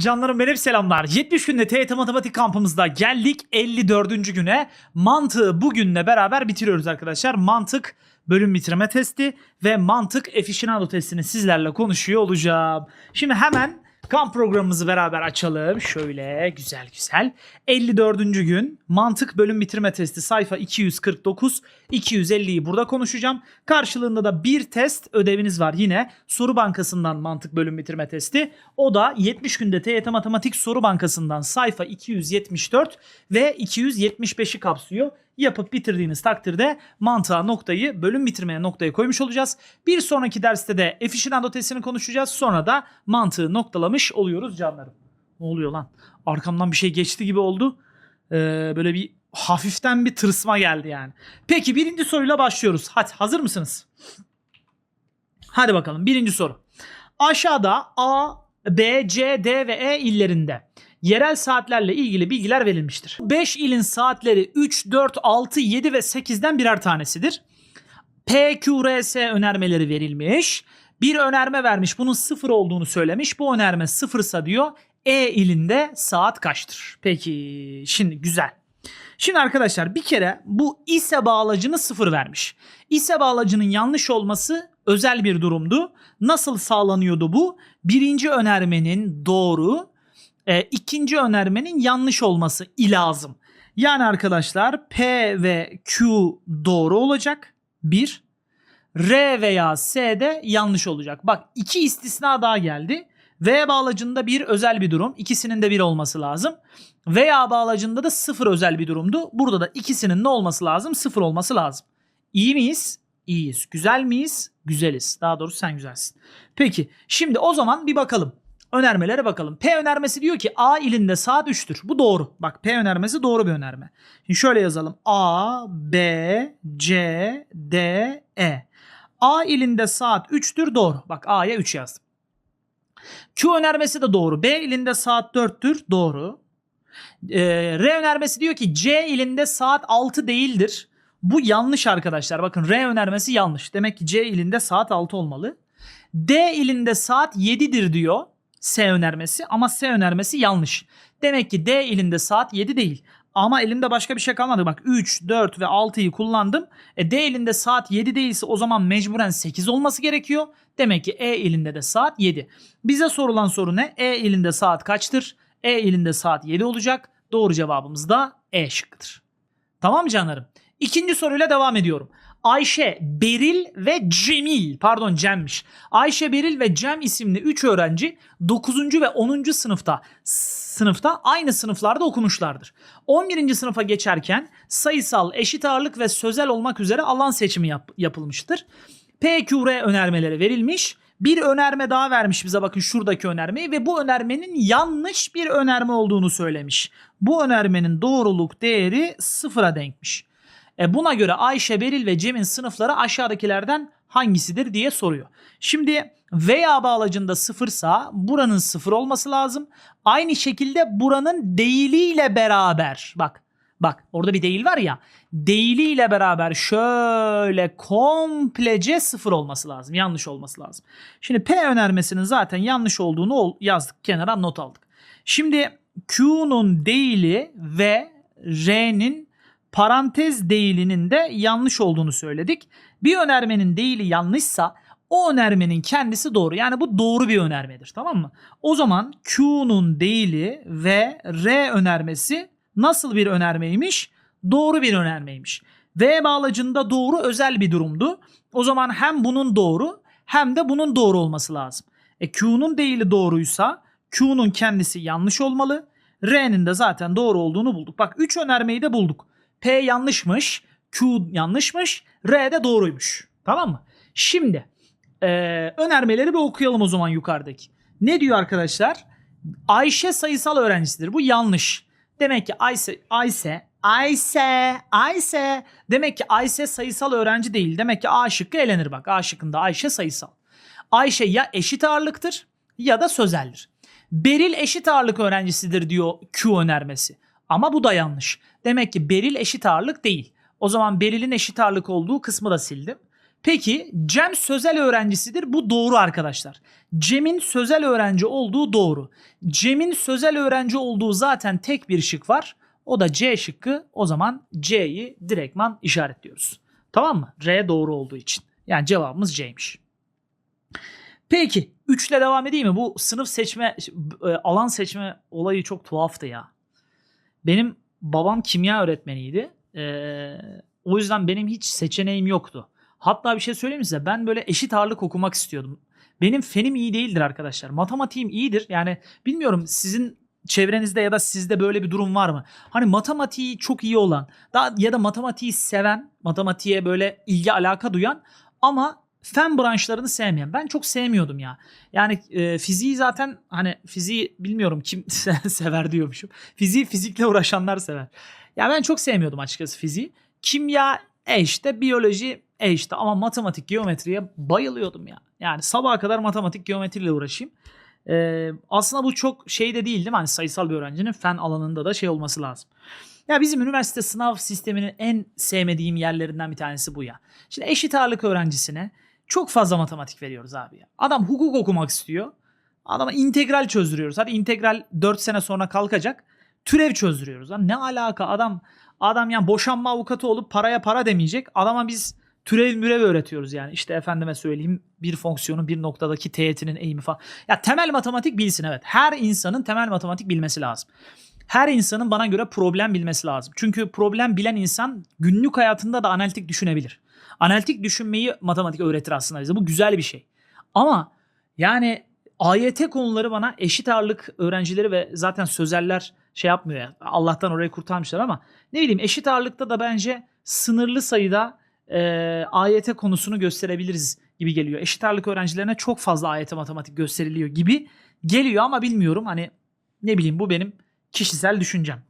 Canlarım benim selamlar. 70 günde TYT Matematik kampımızda geldik 54. güne. Mantığı bugünle beraber bitiriyoruz arkadaşlar. Mantık bölüm bitirme testi ve mantık efficienado testini sizlerle konuşuyor olacağım. Şimdi hemen kamp programımızı beraber açalım. Şöyle güzel güzel. 54. gün mantık bölüm bitirme testi sayfa 249 250'yi burada konuşacağım. Karşılığında da bir test ödeviniz var yine. Soru bankasından mantık bölüm bitirme testi. O da 70 günde TYT Matematik Soru Bankası'ndan sayfa 274 ve 275'i kapsıyor. Yapıp bitirdiğiniz takdirde mantığa noktayı, bölüm bitirmeye noktayı koymuş olacağız. Bir sonraki derste de efficienado testini konuşacağız. Sonra da mantığı noktalamış oluyoruz canlarım. Ne oluyor lan? Arkamdan bir şey geçti gibi oldu. Ee, böyle bir hafiften bir tırsma geldi yani. Peki birinci soruyla başlıyoruz. Hadi hazır mısınız? Hadi bakalım birinci soru. Aşağıda A, B, C, D ve E illerinde yerel saatlerle ilgili bilgiler verilmiştir. 5 ilin saatleri 3, 4, 6, 7 ve 8'den birer tanesidir. P, Q, R, S önermeleri verilmiş. Bir önerme vermiş. Bunun sıfır olduğunu söylemiş. Bu önerme sıfırsa diyor E ilinde saat kaçtır? Peki şimdi güzel. Şimdi arkadaşlar bir kere bu ise bağlacını sıfır vermiş. İse bağlacının yanlış olması özel bir durumdu. Nasıl sağlanıyordu bu? Birinci önermenin doğru, e, ikinci önermenin yanlış olması ilazım. Yani arkadaşlar P ve Q doğru olacak. Bir. R veya S de yanlış olacak. Bak iki istisna daha geldi. V bağlacında bir özel bir durum. İkisinin de bir olması lazım. Veya bağlacında da sıfır özel bir durumdu. Burada da ikisinin ne olması lazım? Sıfır olması lazım. İyi miyiz? İyiyiz. Güzel miyiz? Güzeliz. Daha doğrusu sen güzelsin. Peki şimdi o zaman bir bakalım. Önermelere bakalım. P önermesi diyor ki A ilinde saat 3'tür. Bu doğru. Bak P önermesi doğru bir önerme. Şimdi şöyle yazalım. A, B, C, D, E. A ilinde saat 3'tür doğru. Bak A'ya 3 yazdım. Q önermesi de doğru. B ilinde saat 4'tür doğru. Ee, R önermesi diyor ki C ilinde saat 6 değildir. Bu yanlış arkadaşlar. Bakın R önermesi yanlış. Demek ki C ilinde saat 6 olmalı. D ilinde saat 7'dir diyor. S önermesi ama S önermesi yanlış. Demek ki D ilinde saat 7 değil. Ama elimde başka bir şey kalmadı. Bak 3, 4 ve 6'yı kullandım. E, D elinde saat 7 değilse o zaman mecburen 8 olması gerekiyor. Demek ki E elinde de saat 7. Bize sorulan soru ne? E elinde saat kaçtır? E elinde saat 7 olacak. Doğru cevabımız da E şıkkıdır. Tamam canlarım. İkinci soruyla devam ediyorum. Ayşe, Beril ve Cemil, pardon Cem'miş. Ayşe, Beril ve Cem isimli 3 öğrenci 9. ve 10. sınıfta sınıfta aynı sınıflarda okumuşlardır. 11. sınıfa geçerken sayısal, eşit ağırlık ve sözel olmak üzere alan seçimi yap- yapılmıştır. PQR önermeleri verilmiş. Bir önerme daha vermiş bize bakın şuradaki önermeyi ve bu önermenin yanlış bir önerme olduğunu söylemiş. Bu önermenin doğruluk değeri sıfıra denkmiş. E buna göre Ayşe, Beril ve Cem'in sınıfları aşağıdakilerden hangisidir diye soruyor. Şimdi veya bağlacında sıfırsa buranın sıfır olması lazım. Aynı şekilde buranın değiliyle beraber bak bak orada bir değil var ya değiliyle beraber şöyle komplece sıfır olması lazım. Yanlış olması lazım. Şimdi P önermesinin zaten yanlış olduğunu ol- yazdık kenara not aldık. Şimdi Q'nun değili ve R'nin parantez değilinin de yanlış olduğunu söyledik. Bir önermenin değili yanlışsa o önermenin kendisi doğru. Yani bu doğru bir önermedir tamam mı? O zaman Q'nun değili ve R önermesi nasıl bir önermeymiş? Doğru bir önermeymiş. V bağlacında doğru özel bir durumdu. O zaman hem bunun doğru hem de bunun doğru olması lazım. E Q'nun değili doğruysa Q'nun kendisi yanlış olmalı. R'nin de zaten doğru olduğunu bulduk. Bak 3 önermeyi de bulduk. P yanlışmış, Q yanlışmış, R de doğruymuş. Tamam mı? Şimdi e, önermeleri bir okuyalım o zaman yukarıdaki. Ne diyor arkadaşlar? Ayşe sayısal öğrencisidir. Bu yanlış. Demek ki Ayşe, Ayşe, Ayşe, Ayşe. Demek ki Ayşe sayısal öğrenci değil. Demek ki A şıkkı elenir bak. A şıkkında Ayşe sayısal. Ayşe ya eşit ağırlıktır ya da sözeldir. Beril eşit ağırlık öğrencisidir diyor Q önermesi. Ama bu da yanlış. Demek ki Beril eşit ağırlık değil. O zaman Beril'in eşit ağırlık olduğu kısmı da sildim. Peki Cem sözel öğrencisidir. Bu doğru arkadaşlar. Cem'in sözel öğrenci olduğu doğru. Cem'in sözel öğrenci olduğu zaten tek bir şık var. O da C şıkkı. O zaman C'yi direktman işaretliyoruz. Tamam mı? R doğru olduğu için. Yani cevabımız C'ymiş. Peki 3 ile devam edeyim mi? Bu sınıf seçme, e, alan seçme olayı çok tuhaftı ya. Benim babam kimya öğretmeniydi. Ee, o yüzden benim hiç seçeneğim yoktu. Hatta bir şey söyleyeyim size? Ben böyle eşit ağırlık okumak istiyordum. Benim fenim iyi değildir arkadaşlar. Matematiğim iyidir. Yani bilmiyorum sizin çevrenizde ya da sizde böyle bir durum var mı? Hani matematiği çok iyi olan daha ya da matematiği seven, matematiğe böyle ilgi alaka duyan ama fen branşlarını sevmeyen. Ben çok sevmiyordum ya. Yani e, fiziği zaten hani fiziği bilmiyorum kim sever diyormuşum. Fiziği fizikle uğraşanlar sever. Ya ben çok sevmiyordum açıkçası fiziği. Kimya e işte, biyoloji e işte ama matematik, geometriye bayılıyordum ya. Yani sabaha kadar matematik, geometriyle uğraşayım. Ee, aslında bu çok şey de değil değil mi? Hani sayısal bir öğrencinin fen alanında da şey olması lazım. Ya bizim üniversite sınav sisteminin en sevmediğim yerlerinden bir tanesi bu ya. Şimdi eşit ağırlık öğrencisine çok fazla matematik veriyoruz abi ya. Adam hukuk okumak istiyor. Adama integral çözdürüyoruz. Hadi integral 4 sene sonra kalkacak. Türev çözdürüyoruz. Lan ne alaka adam adam yani boşanma avukatı olup paraya para demeyecek. Adama biz türev mürev öğretiyoruz yani. İşte efendime söyleyeyim bir fonksiyonun bir noktadaki teğetinin eğimi falan. Ya temel matematik bilsin evet. Her insanın temel matematik bilmesi lazım. Her insanın bana göre problem bilmesi lazım. Çünkü problem bilen insan günlük hayatında da analitik düşünebilir. Analitik düşünmeyi matematik öğretir aslında bize. Bu güzel bir şey. Ama yani AYT konuları bana eşit ağırlık öğrencileri ve zaten sözeller şey yapmıyor ya. Allah'tan orayı kurtarmışlar ama ne bileyim eşit ağırlıkta da bence sınırlı sayıda e, AYT konusunu gösterebiliriz gibi geliyor. Eşit ağırlık öğrencilerine çok fazla AYT matematik gösteriliyor gibi geliyor ama bilmiyorum hani ne bileyim bu benim kişisel düşüncem.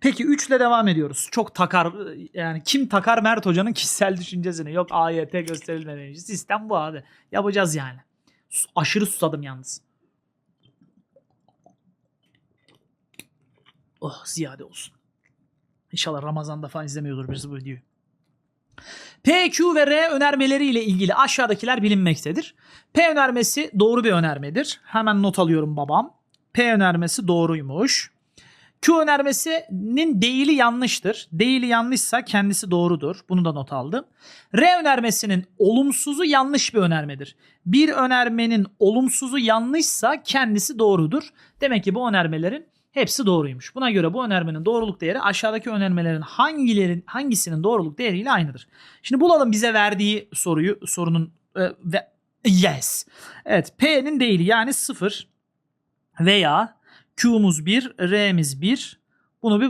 Peki 3 ile devam ediyoruz. Çok takar yani kim takar Mert Hoca'nın kişisel düşüncesini? Yok AYT gösterilmemiş. Sistem bu abi. Yapacağız yani. Aşırı susadım yalnız. Oh ziyade olsun. İnşallah Ramazan'da falan izlemiyordur birisi bu videoyu. P, Q ve R önermeleri ile ilgili aşağıdakiler bilinmektedir. P önermesi doğru bir önermedir. Hemen not alıyorum babam. P önermesi doğruymuş. Q önermesinin değili yanlıştır. Değili yanlışsa kendisi doğrudur. Bunu da not aldım. R önermesinin olumsuzu yanlış bir önermedir. Bir önermenin olumsuzu yanlışsa kendisi doğrudur. Demek ki bu önermelerin hepsi doğruymuş. Buna göre bu önermenin doğruluk değeri aşağıdaki önermelerin hangilerin hangisinin doğruluk değeriyle aynıdır. Şimdi bulalım bize verdiği soruyu sorunun e, ve yes. Evet P'nin değili yani 0 veya Q'muz 1, R'miz 1. Bunu bir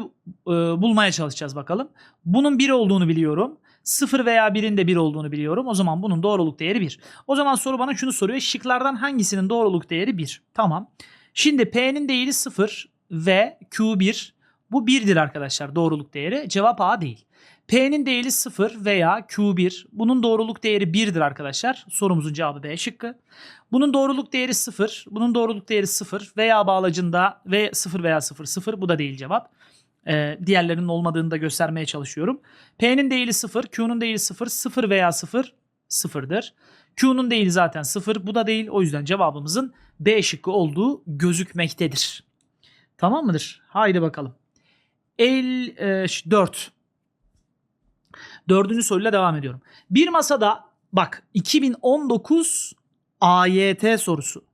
e, bulmaya çalışacağız bakalım. Bunun 1 olduğunu biliyorum. 0 veya 1'in de 1 olduğunu biliyorum. O zaman bunun doğruluk değeri 1. O zaman soru bana şunu soruyor. Şıklardan hangisinin doğruluk değeri 1? Tamam. Şimdi P'nin değeri 0 ve Q1. Bu 1'dir arkadaşlar doğruluk değeri. Cevap A değil. P'nin değeri 0 veya Q1. Bunun doğruluk değeri 1'dir arkadaşlar. Sorumuzun cevabı B şıkkı. Bunun doğruluk değeri 0. Bunun doğruluk değeri 0 veya bağlacında ve 0 veya 0 0. Bu da değil cevap. Ee, diğerlerinin olmadığını da göstermeye çalışıyorum. P'nin değeri 0, Q'nun değeri 0, 0 veya 0 sıfırdır. Q'nun değeri zaten 0. Bu da değil. O yüzden cevabımızın B şıkkı olduğu gözükmektedir. Tamam mıdır? Haydi bakalım. El e, ş- 4. Dördüncü soruyla devam ediyorum. Bir masada bak 2019 AYT sorusu.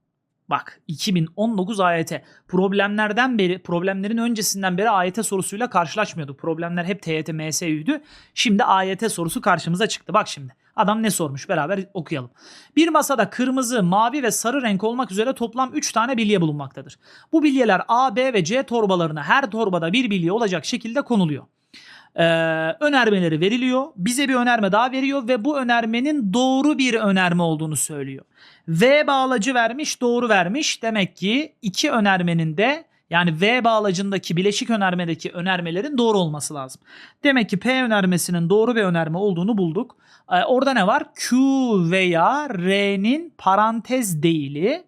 Bak 2019 AYT. Problemlerden beri, problemlerin öncesinden beri AYT sorusuyla karşılaşmıyorduk. Problemler hep TYT, MSÜ'ydü. Şimdi AYT sorusu karşımıza çıktı. Bak şimdi. Adam ne sormuş? Beraber okuyalım. Bir masada kırmızı, mavi ve sarı renk olmak üzere toplam 3 tane bilye bulunmaktadır. Bu bilyeler A, B ve C torbalarına her torbada bir bilye olacak şekilde konuluyor. Ee, önermeleri veriliyor. Bize bir önerme daha veriyor ve bu önermenin doğru bir önerme olduğunu söylüyor. V bağlacı vermiş, doğru vermiş. Demek ki iki önermenin de yani V bağlacındaki bileşik önermedeki önermelerin doğru olması lazım. Demek ki P önermesinin doğru bir önerme olduğunu bulduk. Ee, orada ne var? Q veya R'nin parantez değili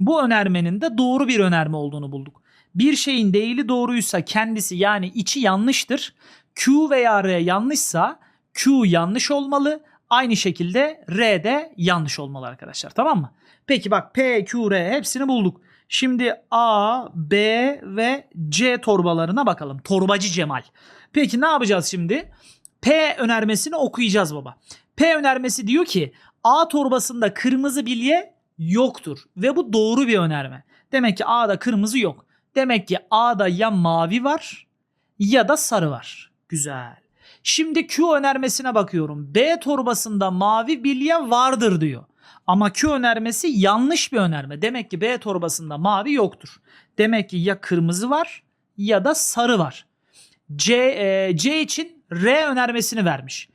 bu önermenin de doğru bir önerme olduğunu bulduk. Bir şeyin değili doğruysa kendisi yani içi yanlıştır. Q veya R yanlışsa Q yanlış olmalı Aynı şekilde R de yanlış olmalı arkadaşlar tamam mı? Peki bak P, Q, R hepsini bulduk. Şimdi A, B ve C torbalarına bakalım. Torbacı Cemal. Peki ne yapacağız şimdi? P önermesini okuyacağız baba. P önermesi diyor ki A torbasında kırmızı bilye yoktur ve bu doğru bir önerme. Demek ki A'da kırmızı yok. Demek ki A'da ya mavi var ya da sarı var. Güzel. Şimdi Q önermesine bakıyorum. B torbasında mavi bilye vardır diyor. Ama Q önermesi yanlış bir önerme. Demek ki B torbasında mavi yoktur. Demek ki ya kırmızı var ya da sarı var. C, e, C için R önermesini vermiş.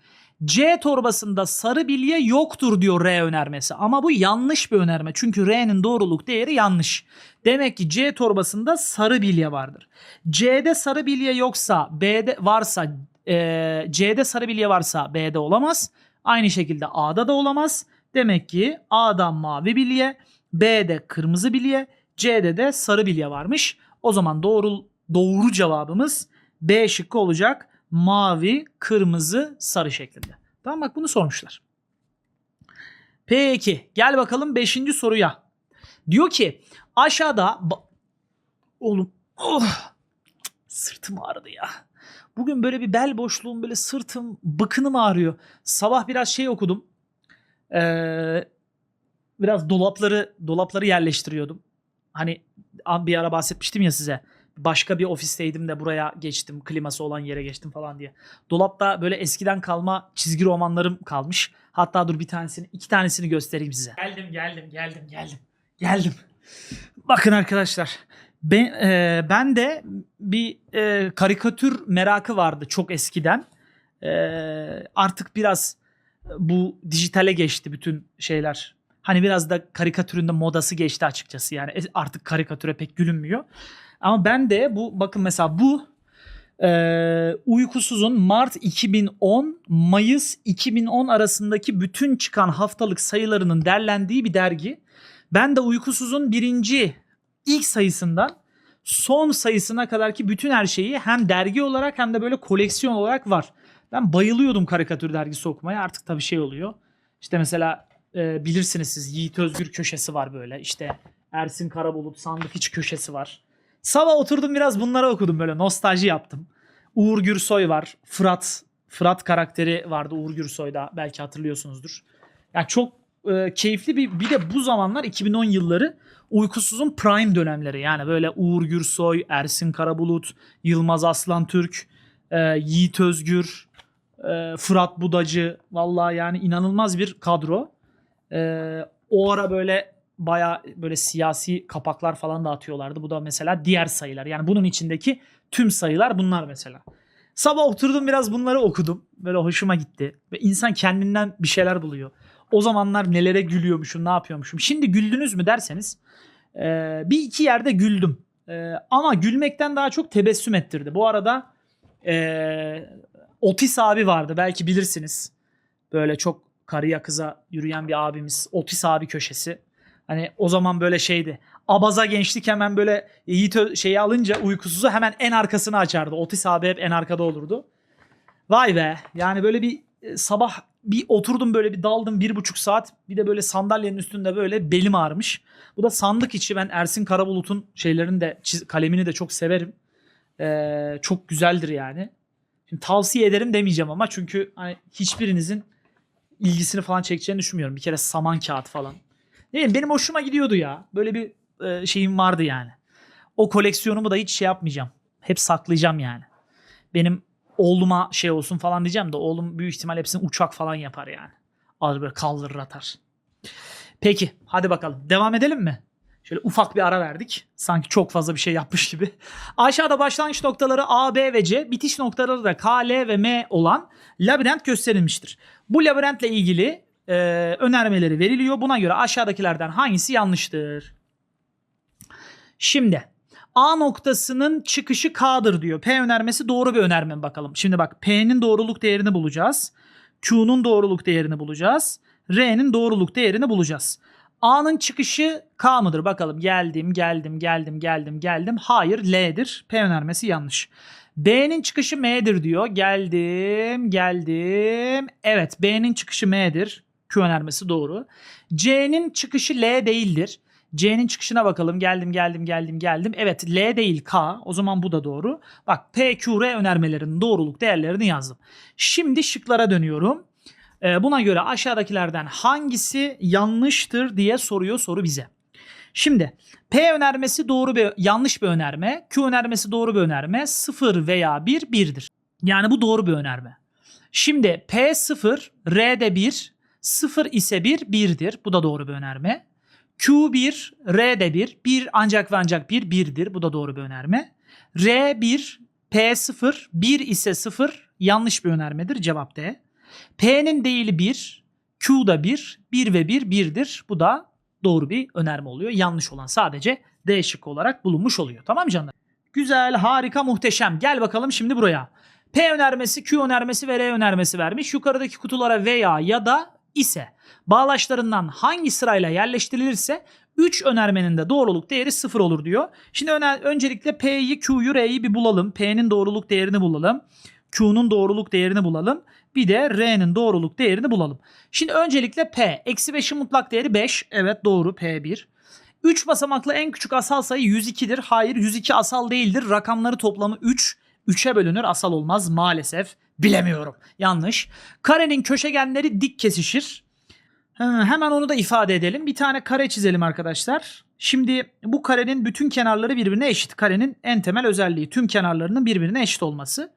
C torbasında sarı bilye yoktur diyor R önermesi. Ama bu yanlış bir önerme. Çünkü R'nin doğruluk değeri yanlış. Demek ki C torbasında sarı bilye vardır. C'de sarı bilye yoksa B'de varsa e, C'de sarı bilye varsa B'de olamaz. Aynı şekilde A'da da olamaz. Demek ki A'da mavi bilye, B'de kırmızı bilye, C'de de sarı bilye varmış. O zaman doğru doğru cevabımız B şıkkı olacak. Mavi, kırmızı, sarı şeklinde. Tamam bak bunu sormuşlar. Peki gel bakalım 5. soruya. Diyor ki aşağıda oğlum oh, sırtım ağrıdı ya. Bugün böyle bir bel boşluğum böyle sırtım bıkınım ağrıyor. Sabah biraz şey okudum. Ee, biraz dolapları dolapları yerleştiriyordum. Hani an- bir ara bahsetmiştim ya size. Başka bir ofisteydim de buraya geçtim. Kliması olan yere geçtim falan diye. Dolapta böyle eskiden kalma çizgi romanlarım kalmış. Hatta dur bir tanesini, iki tanesini göstereyim size. Geldim, geldim, geldim, geldim. Geldim. Bakın arkadaşlar. Ben, e, ben de bir e, karikatür merakı vardı çok eskiden. E, artık biraz bu dijitale geçti bütün şeyler. Hani biraz da karikatüründe modası geçti açıkçası. Yani e- artık karikatüre pek gülünmüyor. Ama ben de bu bakın mesela bu e, Uykusuz'un Mart 2010 Mayıs 2010 arasındaki bütün çıkan haftalık sayılarının derlendiği bir dergi. Ben de Uykusuz'un birinci ilk sayısından son sayısına kadar ki bütün her şeyi hem dergi olarak hem de böyle koleksiyon olarak var. Ben bayılıyordum karikatür dergisi okumaya. Artık tabii şey oluyor. İşte mesela e, bilirsiniz siz Yiğit Özgür köşesi var böyle. İşte Ersin Karabulut sandık iç köşesi var. Sabah oturdum biraz bunları okudum böyle nostalji yaptım. Uğur Gürsoy var. Fırat Fırat karakteri vardı Uğur Gürsoy'da belki hatırlıyorsunuzdur. Yani çok e, keyifli bir bir de bu zamanlar 2010 yılları uykusuzun prime dönemleri. Yani böyle Uğur Gürsoy, Ersin Karabulut, Yılmaz Aslan Türk, e, Yiğit Özgür, e, Fırat Budacı. Vallahi yani inanılmaz bir kadro. E, o ara böyle baya böyle siyasi kapaklar falan dağıtıyorlardı. Bu da mesela diğer sayılar. Yani bunun içindeki tüm sayılar bunlar mesela. Sabah oturdum biraz bunları okudum. Böyle hoşuma gitti. Ve insan kendinden bir şeyler buluyor. O zamanlar nelere gülüyormuşum, ne yapıyormuşum. Şimdi güldünüz mü derseniz e, bir iki yerde güldüm. E, ama gülmekten daha çok tebessüm ettirdi. Bu arada e, Otis abi vardı belki bilirsiniz. Böyle çok karıya kıza yürüyen bir abimiz. Otis abi köşesi. Hani o zaman böyle şeydi. Abaza gençlik hemen böyle Yiğit şeyi alınca uykusuzu hemen en arkasını açardı. Otis abi hep en arkada olurdu. Vay be. Yani böyle bir e, sabah bir oturdum böyle bir daldım bir buçuk saat. Bir de böyle sandalyenin üstünde böyle belim ağrımış. Bu da sandık içi. Ben Ersin Karabulut'un şeylerini de kalemini de çok severim. Ee, çok güzeldir yani. Şimdi tavsiye ederim demeyeceğim ama çünkü hani hiçbirinizin ilgisini falan çekeceğini düşünmüyorum. Bir kere saman kağıt falan. Ne bileyim benim hoşuma gidiyordu ya. Böyle bir e, şeyim vardı yani. O koleksiyonumu da hiç şey yapmayacağım. Hep saklayacağım yani. Benim oğluma şey olsun falan diyeceğim de oğlum büyük ihtimal hepsini uçak falan yapar yani. Alır böyle kaldırır atar. Peki hadi bakalım. Devam edelim mi? Şöyle ufak bir ara verdik. Sanki çok fazla bir şey yapmış gibi. Aşağıda başlangıç noktaları A, B ve C, bitiş noktaları da K, L ve M olan labirent gösterilmiştir. Bu labirentle ilgili e, önermeleri veriliyor. Buna göre aşağıdakilerden hangisi yanlıştır? Şimdi A noktasının çıkışı K'dır diyor. P önermesi doğru bir önerme bakalım. Şimdi bak P'nin doğruluk değerini bulacağız. Q'nun doğruluk değerini bulacağız. R'nin doğruluk değerini bulacağız. A'nın çıkışı K mıdır? Bakalım geldim geldim geldim geldim geldim. Hayır L'dir. P önermesi yanlış. B'nin çıkışı M'dir diyor. Geldim geldim. Evet B'nin çıkışı M'dir. Q önermesi doğru. C'nin çıkışı L değildir. C'nin çıkışına bakalım. Geldim geldim geldim geldim. Evet L değil K. O zaman bu da doğru. Bak P, Q, R önermelerinin doğruluk değerlerini yazdım. Şimdi şıklara dönüyorum. Ee, buna göre aşağıdakilerden hangisi yanlıştır diye soruyor soru bize. Şimdi P önermesi doğru bir yanlış bir önerme. Q önermesi doğru bir önerme. 0 veya 1 1'dir. Yani bu doğru bir önerme. Şimdi P 0, R de 1, 0 ise 1 1'dir. Bu da doğru bir önerme. Q1, R de 1, 1 ancak ve ancak 1 1'dir. Bu da doğru bir önerme. R1, P0, 1 ise 0 yanlış bir önermedir. Cevap D. P'nin değili 1, Q da 1, 1 ve 1 1'dir. Bu da doğru bir önerme oluyor. Yanlış olan sadece D şıkkı olarak bulunmuş oluyor. Tamam canlar? Güzel, harika, muhteşem. Gel bakalım şimdi buraya. P önermesi, Q önermesi ve R önermesi vermiş. Yukarıdaki kutulara veya ya da ise bağlaçlarından hangi sırayla yerleştirilirse 3 önermenin de doğruluk değeri 0 olur diyor. Şimdi öncelikle P'yi, Q'yu, R'yi bir bulalım. P'nin doğruluk değerini bulalım. Q'nun doğruluk değerini bulalım. Bir de R'nin doğruluk değerini bulalım. Şimdi öncelikle P. Eksi 5'in mutlak değeri 5. Evet doğru P1. 3 basamaklı en küçük asal sayı 102'dir. Hayır 102 asal değildir. Rakamları toplamı 3. 3'e bölünür asal olmaz maalesef. Bilemiyorum. Yanlış. Karenin köşegenleri dik kesişir. He, Hemen onu da ifade edelim. Bir tane kare çizelim arkadaşlar. Şimdi bu karenin bütün kenarları birbirine eşit. Karenin en temel özelliği tüm kenarlarının birbirine eşit olması.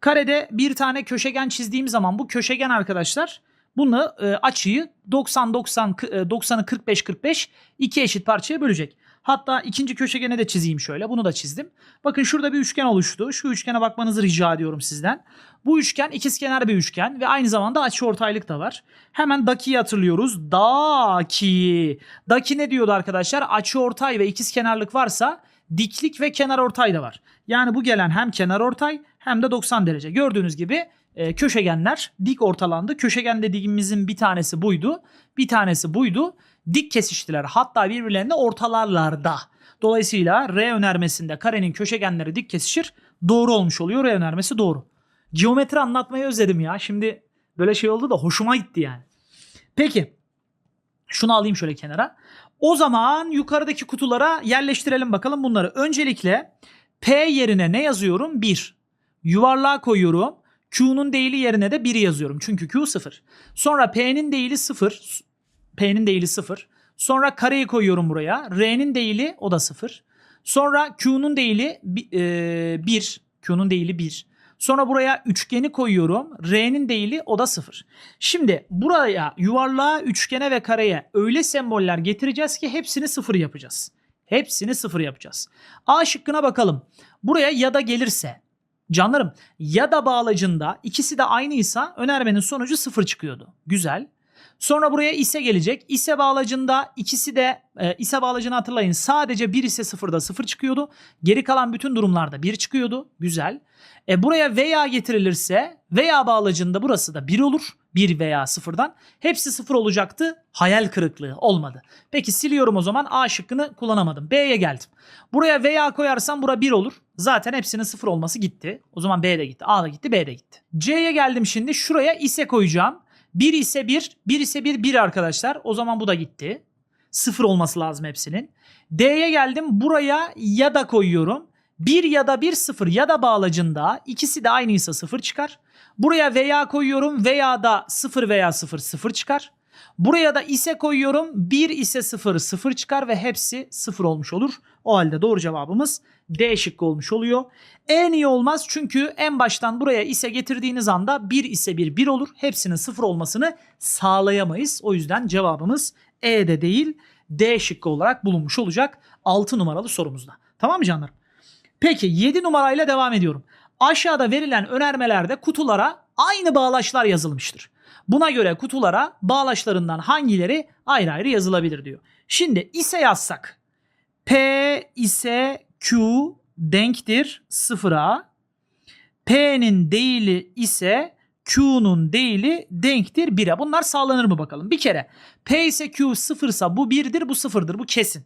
Karede bir tane köşegen çizdiğim zaman bu köşegen arkadaşlar bunu e, açıyı 90 90 e, 90'ı 45 45 iki eşit parçaya bölecek. Hatta ikinci köşegene de çizeyim şöyle. Bunu da çizdim. Bakın şurada bir üçgen oluştu. Şu üçgene bakmanızı rica ediyorum sizden. Bu üçgen ikizkenar bir üçgen ve aynı zamanda açıortaylık da var. Hemen Daki'yi hatırlıyoruz. Daki. Daki ne diyordu arkadaşlar? Açıortay ve ikizkenarlık varsa diklik ve kenarortay da var. Yani bu gelen hem kenarortay hem de 90 derece. Gördüğünüz gibi e, köşegenler dik ortalandı. Köşegen dediğimizin bir tanesi buydu. Bir tanesi buydu. Dik kesiştiler. Hatta birbirlerine ortalarlarda. Dolayısıyla R önermesinde karenin köşegenleri dik kesişir. Doğru olmuş oluyor. R önermesi doğru. Geometri anlatmayı özledim ya. Şimdi böyle şey oldu da hoşuma gitti yani. Peki. Şunu alayım şöyle kenara. O zaman yukarıdaki kutulara yerleştirelim bakalım bunları. Öncelikle P yerine ne yazıyorum? 1. Yuvarlığa koyuyorum. Q'nun değili yerine de 1'i yazıyorum. Çünkü Q 0. Sonra P'nin değili 0. P'nin değili 0. Sonra kareyi koyuyorum buraya. R'nin değili o da 0. Sonra Q'nun değili 1. Q'nun değili 1. Sonra buraya üçgeni koyuyorum. R'nin değili o da 0. Şimdi buraya yuvarlığa, üçgene ve kareye öyle semboller getireceğiz ki hepsini 0 yapacağız. Hepsini 0 yapacağız. A şıkkına bakalım. Buraya ya da gelirse Canlarım ya da bağlacında ikisi de aynıysa önermenin sonucu 0 çıkıyordu. Güzel. Sonra buraya ise gelecek. İse bağlacında ikisi de e, ise bağlacını hatırlayın. Sadece 1 ise 0'da 0 çıkıyordu. Geri kalan bütün durumlarda 1 çıkıyordu. Güzel. E buraya veya getirilirse veya bağlacında burası da 1 olur. 1 veya 0'dan. Hepsi 0 olacaktı. Hayal kırıklığı olmadı. Peki siliyorum o zaman A şıkkını kullanamadım. B'ye geldim. Buraya veya koyarsam bura 1 olur. Zaten hepsinin 0 olması gitti. O zaman B de gitti. A da gitti. B de gitti. C'ye geldim şimdi. Şuraya ise koyacağım. 1 ise 1, 1 ise 1, 1 arkadaşlar. O zaman bu da gitti. 0 olması lazım hepsinin. D'ye geldim. Buraya ya da koyuyorum. 1 ya da 1 0 ya da bağlacında ikisi de aynıysa 0 çıkar. Buraya veya koyuyorum veya da 0 veya 0 0 çıkar. Buraya da ise koyuyorum 1 ise 0 0 çıkar ve hepsi 0 olmuş olur. O halde doğru cevabımız D şıkkı olmuş oluyor. En iyi olmaz çünkü en baştan buraya ise getirdiğiniz anda 1 ise 1 1 olur. Hepsinin 0 olmasını sağlayamayız. O yüzden cevabımız E'de değil D şıkkı olarak bulunmuş olacak 6 numaralı sorumuzda. Tamam mı canlarım? Peki 7 numarayla devam ediyorum. Aşağıda verilen önermelerde kutulara aynı bağlaçlar yazılmıştır. Buna göre kutulara bağlaçlarından hangileri ayrı ayrı yazılabilir diyor. Şimdi ise yazsak P ise Q denktir sıfıra. P'nin değili ise Q'nun değili denktir 1'e. Bunlar sağlanır mı bakalım? Bir kere P ise Q sıfırsa bu 1'dir bu sıfırdır bu kesin.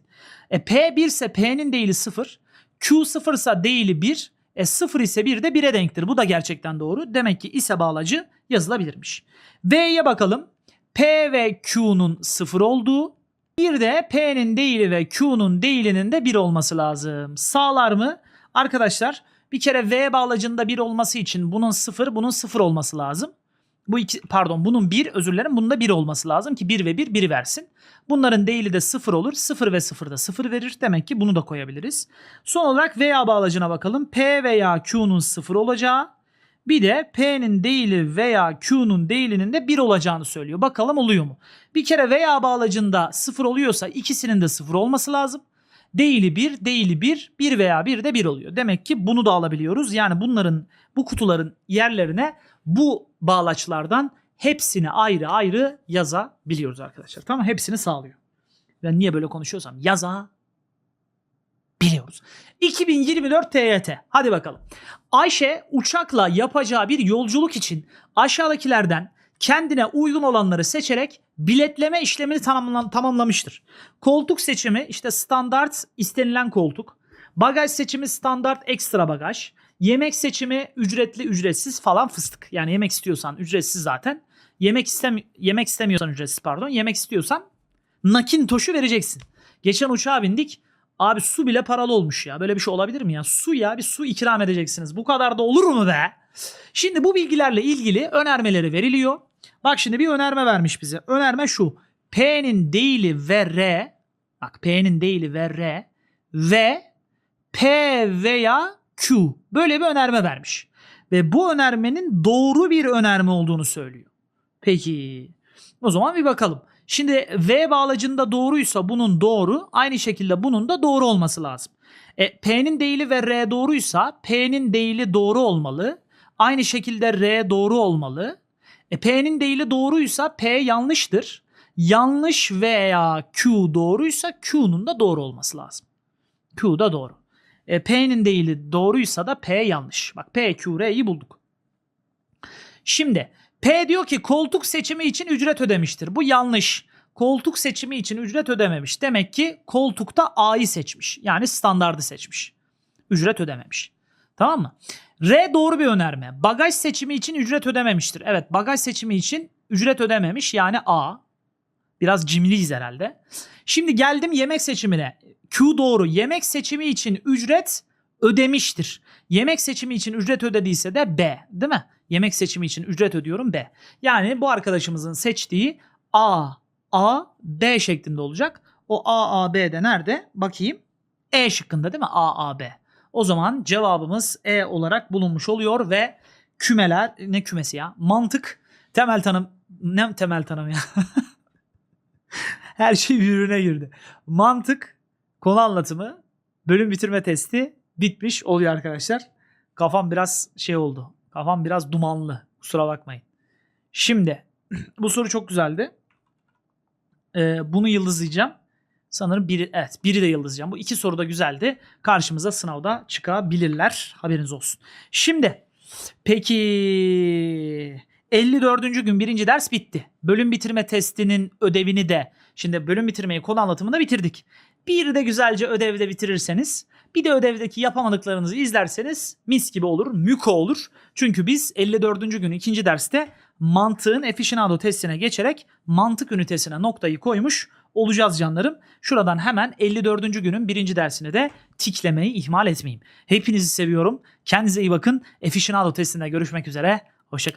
E, P 1 ise P'nin değili 0. Q sıfırsa değili 1. E 0 ise 1 de 1'e denktir. Bu da gerçekten doğru. Demek ki ise bağlacı yazılabilirmiş. V'ye bakalım. P ve Q'nun 0 olduğu. Bir de P'nin değili ve Q'nun değilinin de 1 olması lazım. Sağlar mı? Arkadaşlar bir kere V bağlacında 1 olması için bunun 0, bunun 0 olması lazım. Bu iki pardon bunun 1 özür dilerim bunun da 1 olması lazım ki 1 ve 1 1'i versin. Bunların değili de 0 olur. 0 ve 0 da 0 verir. Demek ki bunu da koyabiliriz. Son olarak veya bağlacına bakalım. P veya Q'nun 0 olacağı bir de P'nin değili veya Q'nun değilinin de 1 olacağını söylüyor. Bakalım oluyor mu? Bir kere veya bağlacında 0 oluyorsa ikisinin de 0 olması lazım. Değili 1, değili 1, 1 veya 1 de 1 oluyor. Demek ki bunu da alabiliyoruz. Yani bunların bu kutuların yerlerine bu bağlaçlardan hepsini ayrı ayrı yazabiliyoruz arkadaşlar. Tamam hepsini sağlıyor. Ben niye böyle konuşuyorsam yaza biliyoruz. 2024 TYT. Hadi bakalım. Ayşe uçakla yapacağı bir yolculuk için aşağıdakilerden kendine uygun olanları seçerek biletleme işlemini tamamla- tamamlamıştır. Koltuk seçimi işte standart istenilen koltuk. Bagaj seçimi standart ekstra bagaj. Yemek seçimi ücretli ücretsiz falan fıstık. Yani yemek istiyorsan ücretsiz zaten. Yemek istem yemek istemiyorsan ücretsiz pardon. Yemek istiyorsan nakin toşu vereceksin. Geçen uçağa bindik. Abi su bile paralı olmuş ya. Böyle bir şey olabilir mi ya? Su ya bir su ikram edeceksiniz. Bu kadar da olur mu be? Şimdi bu bilgilerle ilgili önermeleri veriliyor. Bak şimdi bir önerme vermiş bize. Önerme şu. P'nin değili ve R. Bak P'nin değili ve R. Ve P veya Q. Böyle bir önerme vermiş. Ve bu önermenin doğru bir önerme olduğunu söylüyor. Peki. O zaman bir bakalım. Şimdi V bağlacında doğruysa bunun doğru, aynı şekilde bunun da doğru olması lazım. E, P'nin değili ve R doğruysa P'nin değili doğru olmalı. Aynı şekilde R doğru olmalı. E, P'nin değili doğruysa P yanlıştır. Yanlış veya Q doğruysa Q'nun da doğru olması lazım. Q da doğru. E, P'nin değili doğruysa da P yanlış. Bak P, Q, R'yi bulduk. Şimdi P diyor ki koltuk seçimi için ücret ödemiştir. Bu yanlış. Koltuk seçimi için ücret ödememiş. Demek ki koltukta A'yı seçmiş. Yani standardı seçmiş. Ücret ödememiş. Tamam mı? R doğru bir önerme. Bagaj seçimi için ücret ödememiştir. Evet bagaj seçimi için ücret ödememiş. Yani A. Biraz cimriyiz herhalde. Şimdi geldim yemek seçimine. Q doğru. Yemek seçimi için ücret ödemiştir. Yemek seçimi için ücret ödediyse de B. Değil mi? Yemek seçimi için ücret ödüyorum B. Yani bu arkadaşımızın seçtiği A, A, B şeklinde olacak. O A, A, B de nerede? Bakayım. E şıkkında değil mi? A, A, B. O zaman cevabımız E olarak bulunmuş oluyor ve kümeler ne kümesi ya? Mantık temel tanım ne temel tanım ya? Her şey birbirine girdi. Mantık konu anlatımı bölüm bitirme testi bitmiş oluyor arkadaşlar. Kafam biraz şey oldu. Kafam biraz dumanlı. Kusura bakmayın. Şimdi bu soru çok güzeldi. Ee, bunu yıldızlayacağım. Sanırım biri, evet biri de yıldızlayacağım. Bu iki soru da güzeldi. Karşımıza sınavda çıkabilirler. Haberiniz olsun. Şimdi peki 54. gün birinci ders bitti. Bölüm bitirme testinin ödevini de şimdi bölüm bitirmeyi konu anlatımını da bitirdik. Bir de güzelce ödevde bitirirseniz bir de ödevdeki yapamadıklarınızı izlerseniz mis gibi olur, müko olur. Çünkü biz 54. gün ikinci derste mantığın aficionado testine geçerek mantık ünitesine noktayı koymuş olacağız canlarım. Şuradan hemen 54. günün birinci dersini de tiklemeyi ihmal etmeyeyim. Hepinizi seviyorum. Kendinize iyi bakın. Aficionado testinde görüşmek üzere. Hoşçakalın.